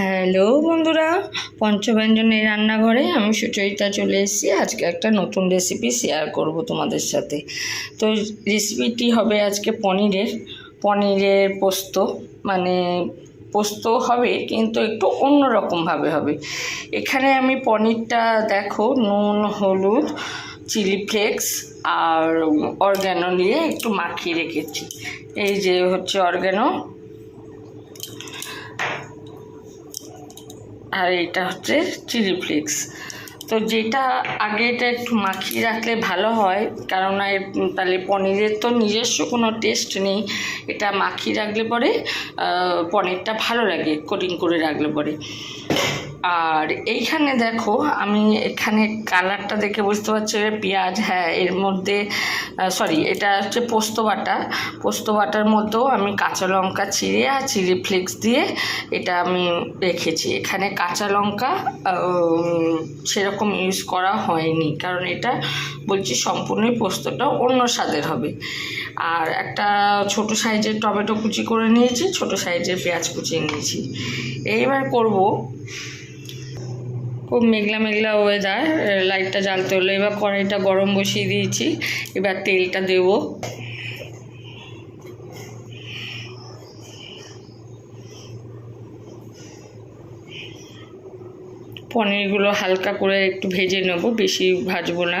Hello বন্ধুরা, পঞ্চব্যঞ্জনের রান্নাঘরে আমি সুচরিতা চলে এসেছি। আজকে একটা নতুন রেসিপি শেয়ার করব তোমাদের সাথে। তো রেসিপিটি হবে আজকে পনিরের। পনিরের পোস্ত মানে পোস্ত হবে, কিন্তু একটু অন্যরকমভাবে হবে। এখানে আমি পনিরটা দেখো, নুন, হলুদ, চিলি ফ্লেক্স আর অর্গ্যানো দিয়ে একটু মাখিয়ে রেখেছি। এই যে হচ্ছে অর্গ্যানো আর এটা হচ্ছে চিলি ফ্লেক্স। তো যেটা আগে এটা একটু মাখিয়ে রাখলে ভালো হয়, কারণ তাহলে পনিরের তো নিজস্ব কোনো টেস্ট নেই। এটা মাখিয়ে রাখলে পরে পনিরটা ভালো লাগে কোটিং করে রাখলে পরে। আর এইখানে দেখো, আমি এখানে কালারটা দেখে বুঝতে পারছি পেঁয়াজ হ্যাঁ এর মধ্যে সরি এটা হচ্ছে পোস্ত বাটা। পোস্ত বাটার মধ্যেও আমি কাঁচা লঙ্কা চিড়ে আর চিলি ফ্লেক্স দিয়ে এটা আমি রেখেছি। এখানে কাঁচা লঙ্কা সেরকম ইউজ করা হয়নি, কারণ এটা বলছি সম্পূর্ণই পোস্তটা অন্য স্বাদের হবে। আর একটা ছোট সাইজের টমেটো কুচি করে নিয়েছি, ছোট সাইজের পেঁয়াজ কুচিয়ে নিয়েছি। এইবার করব খুব মেঘলা মেঘলা ওয়েদার লাইটটা জ্বালতে হলো। এবার কড়াইটা গরম বসিয়ে দিয়েছি, এবার তেলটা দেব। পনিরগুলো হালকা করে একটু ভেজে নেব, বেশি ভাজবো না।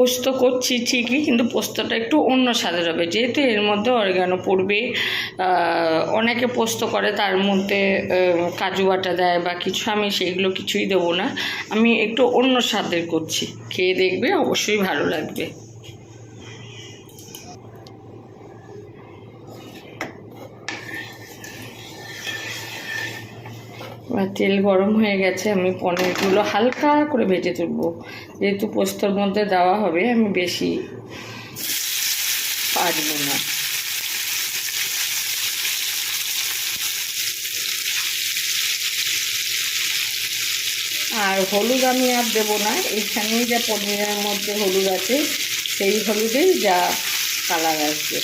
পোস্ত করছি ঠিকই, কিন্তু পোস্তটা একটু অন্য স্বাদের হবে। যেহেতু এর মধ্যে অরিগানো পড়বে অনেকে পোস্ত করে, তার মধ্যে কাজু বাটা দেয় বা কিছু, আমি সেগুলো কিছুই দেবো না। আমি একটু অন্য স্বাদের করছি, খেয়ে দেখবে, অবশ্যই ভালো লাগবে। এবার তেল গরম হয়ে গেছে, আমি পনিরগুলো হালকা করে ভেজে তুলবো। যেহেতু পোস্তর মধ্যে দেওয়া হবে, আমি বেশি পারব না। আর হলুদ আমি আর দেবো না, এখানেই যা পনিরের মধ্যে হলুদ আছে, সেই হলুদেই যা কালার আসবে।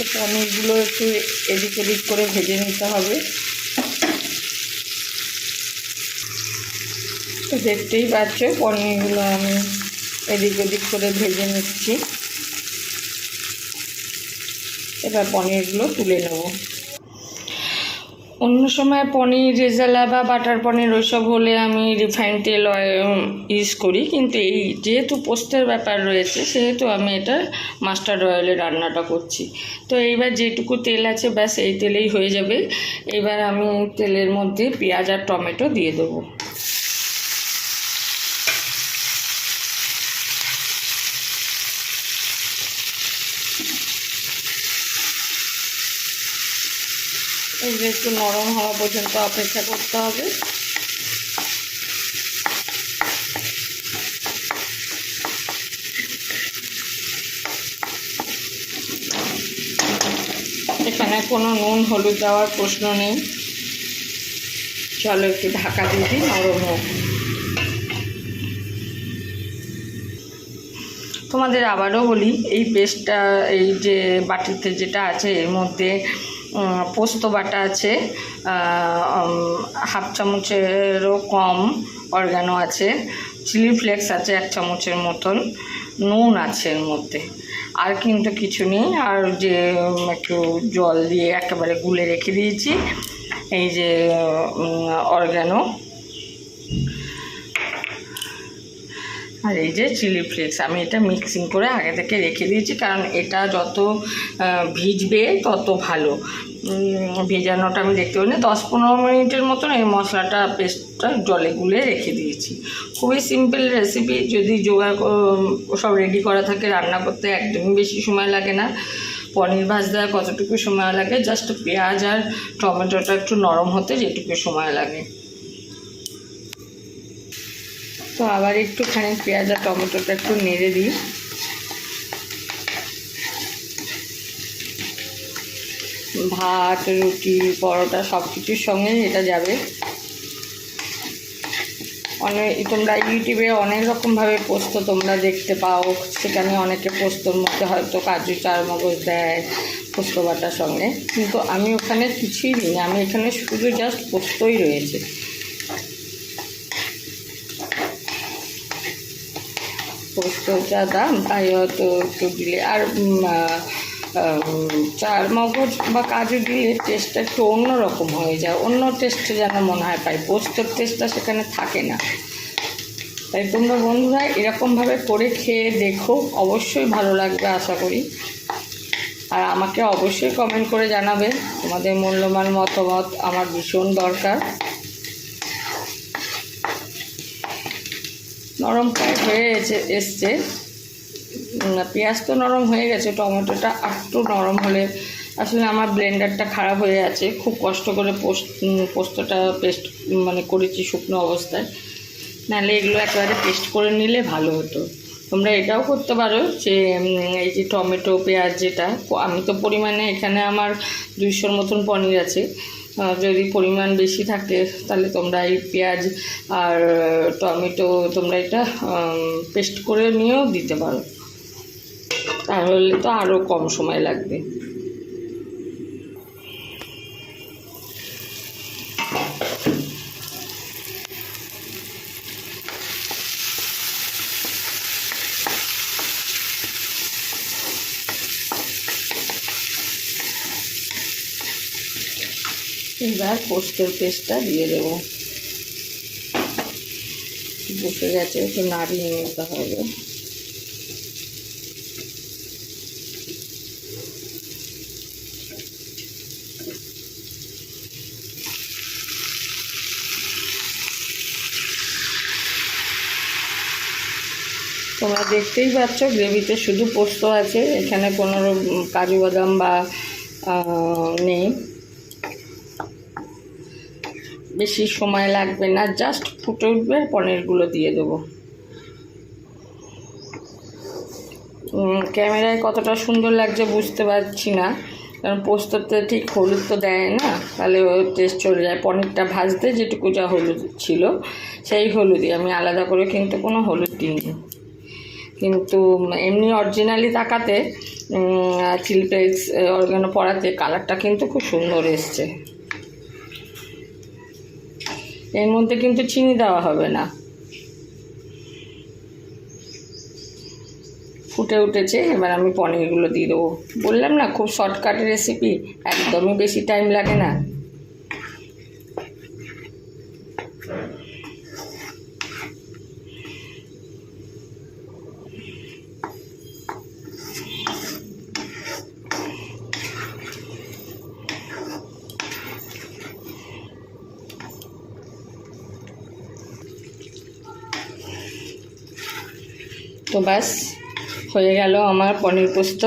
তো পনিরগুলো একটু এদিক ওদিক করে ভেজে নিতে হবে। তো দেখতেই পাচ্ছ পনিরগুলো আমি এদিক ওদিক করে ভেজে নিচ্ছি। এবার পনিরগুলো তুলে নেব। অন্য সময় পনির, রেজালা বা বাটার পনির ওইসব হলে আমি রিফাইন তেল অয়েল ইউজ করি। কিন্তু এই যেহেতু পোস্তের ব্যাপার রয়েছে, সেহেতু আমি এটা মাস্টার্ড অয়েলে রান্নাটা করছি। তো এইবার যেটুকু তেল আছে, ব্যাস এই তেলেই হয়ে যাবে। এবার আমি তেলের মধ্যে পেঁয়াজ আর টমেটো দিয়ে দেবো। এই একটু নরম হওয়া পর্যন্ত অপেক্ষা করতে হবে। এখানে কোনো নুন, হলুদ দেওয়ার প্রশ্ন নেই। চলো একটু ঢাকা দিয়ে নরম হোক। তোমাদের আবারও বলি, এই পেস্টটা এই যে বাটিতে যেটা আছে, এর মধ্যে পোস্ত বাটা আছে হাফ চামচেরও কম অর্গানো আছে, চিলি ফ্লেক্স আছে এক চামচের মতন, নুন আছে এর মধ্যে। আর কিন্তু কিছু নেই, আর যে একটু জল দিয়ে একেবারে গুলে রেখে দিয়েছি, এই যে অর্গানো। আর এই যে চিলি ফ্লেক্স আমি এটা মিক্সিং করে আগে থেকে রেখে দিয়েছি কারণ এটা যত ভিজবে তত ভালো। ভেজানোটা আমি দেখতে পাই না দশ পনেরো মিনিটের মতন এই মশলাটা, পেস্টটা জলে গুলে রেখে দিয়েছি। খুবই সিম্পল রেসিপি যদি জোগাড় সব রেডি করা থাকে, রান্না করতে একদমই বেশি সময় লাগে না। পনির ভাজতে কতটুকু সময় লাগে? জাস্ট পেঁয়াজ আর টমেটোটা একটু নরম হতে যেটুকু সময় লাগে। তো আবার একটুখানি পেঁয়াজ আর টমেটোটা একটু নেড়ে দিই। ভাত, রুটি, পরোটা সব কিছুর সঙ্গে এটা যাবে। অনেক তোমরা ইউটিউবে অনেক রকমভাবে পোস্ত তোমরা দেখতে পাও। সেখানে অনেকে পোস্তর মধ্যে হয়তো কাজু, চারমগজ দেয় পোস্ত বাটার সঙ্গে। কিন্তু আমি ওখানে কিছুই দিই না আমি এখানে শুধু জাস্ট পোস্তই রয়েছে। পোস্ত যা দাম, তাই হয়তো একটু দিলে। আর চার মগজ বা কাজু দিলে টেস্টটা একটু অন্যরকম হয়ে যায়। অন্য টেস্ট যেন মনে হয় পাই। পোস্তর টেস্টটা সেখানে থাকে না। তাই তোমরা বন্ধুরা এরকমভাবে করে খেয়ে দেখো। অবশ্যই ভালো লাগবে, আশা করি। আর আমাকে অবশ্যই কমেন্ট করে জানাবে তোমাদের মূল্যবান মতামত আমার ভীষণ দরকার। নরম প্রায় হয়ে এসে এসছে। পেঁয়াজ তো নরম হয়ে গেছে, টমেটোটা একটু নরম হলে আসলে আমার ব্লেন্ডারটা খারাপ হয়ে আছে। খুব কষ্ট করে পোস্ত পোস্তটা পেস্ট মানে করেছি শুকনো অবস্থায়। নাহলে এগুলো একেবারে পেস্ট করে নিলে ভালো হতো। তোমরা এটাও করতে পারো যে এই যে টমেটো, পেঁয়াজ যেটা, আমি তো পরিমাণে এখানে আমার দুইশোর মতন পনির আছে। যদি পরিমাণ বেশি থাকে, তাহলে তোমরা এই পেঁয়াজ আর টমেটো তোমরা এটা পেস্ট করে নিয়েও দিতে পারো। তাহলে তো আরও কম সময় লাগবে। এবার পোস্তের পেস্টটা দিয়ে দেবো। বসে গেছে, একটু নাড়িয়ে নিতে হবে। তোমরা দেখতেই পাচ্ছ, গ্রেভিতে শুধু পোস্ত আছে, এখানে কোনো কাজু বাদাম বা নেই। বেশি সময় লাগবে না জাস্ট ফুটে উঠবে, পনিরগুলো দিয়ে দেবো। ক্যামেরায় কতটা সুন্দর লাগছে বুঝতে পারছি না, কারণ পোস্ততে ঠিক হলুদ তো দেয় না, তাহলে টেস্ট চলে যায়। পনিরটা ভাজতে যেটুকু যা হলুদ ছিল, সেই হলুদই। আমি আলাদা করে কিন্তু কোনো হলুদ দিইনি। কিন্তু এমনি অরিজিনালি তাকাতে চিলি ফ্লেক্স পড়াতে কালারটা কিন্তু খুব সুন্দর এসছে। এর মধ্যে কিন্তু চিনি দেওয়া হবে না। ফুটে উঠেছে, এবার আমি পনিরগুলো দিয়ে দেবো। বললাম না, খুব শর্টকাট রেসিপি একদমই বেশি টাইম লাগে না। তো ব্যাস, হয়ে গেল আমার পনির পোস্ত।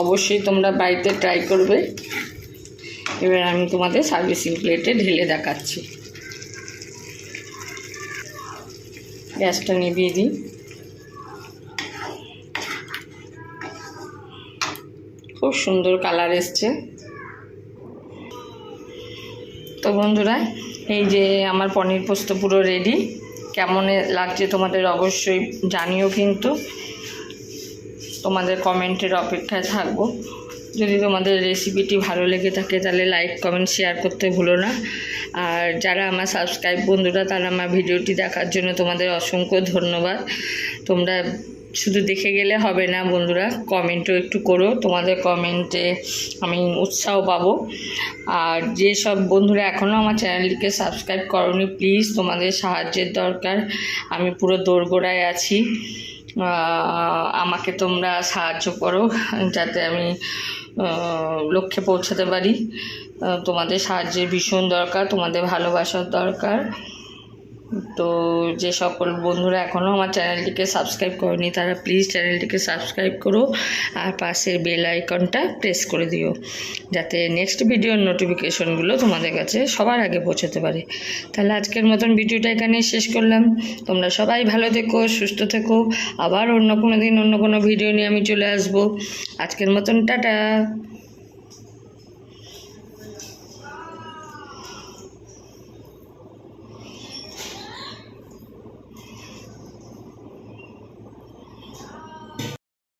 অবশ্যই তোমরা বাড়িতে ট্রাই করবে। এবার আমি তোমাদের সার্ভিসিং প্লেটে ঢেলে দেখাচ্ছি। গ্যাসটা নিভিয়ে দিই। খুব সুন্দর কালার এসছে। তো বন্ধুরা, এই যে আমার পনির পোস্ত পুরো রেডি কেমন লাগছে তোমাদের অবশ্যই জানিও কিন্তু। তোমাদের কমেন্টের অপেক্ষায় থাকব। যদি তোমাদের রেসিপিটি ভালো লেগে থাকে তাহলে লাইক কমেন্ট শেয়ার করতে ভুলো না। আর যারা আমার সাবস্ক্রাইব বন্ধুরা তারা আমার ভিডিওটি দেখার জন্য তোমাদের অসংখ্য ধন্যবাদ। তোমরা শুধু দেখে গেলে হবে না বন্ধুরা কমেন্টও একটু করো। তোমাদের কমেন্টে আমি উৎসাহ পাবো। আর যেসব বন্ধুরা এখনও আমার চ্যানেলটিকে সাবস্ক্রাইব করনি প্লিজ তোমাদের সাহায্যের দরকার। আমি পুরো দোরগোড়ায় আছি। আমাকে তোমরা সাহায্য করো যাতে আমি লক্ষ্যে পৌঁছাতে পারি। তোমাদের সাহায্যের ভীষণ দরকার, তোমাদের ভালোবাসার দরকার। তো যে সকল বন্ধুরা এখনও আমার চ্যানেলটিকে সাবস্ক্রাইব করেনি, তারা প্লিজ চ্যানেলটিকে সাবস্ক্রাইব করো আর পাশের বেল আইকনটা প্রেস করে দিও, যাতে নেক্সট ভিডিওর নোটিফিকেশনগুলো তোমাদের কাছে সবার আগে পৌঁছাতে পারে। তাহলে আজকের মতন ভিডিওটা এখানে শেষ করলাম। তোমরা সবাই ভালো থেকো, সুস্থ থেকো। আবার অন্য কোনো দিন, অন্য কোনো ভিডিও নিয়ে আমি চলে আসব। আজকের মতন টাটা।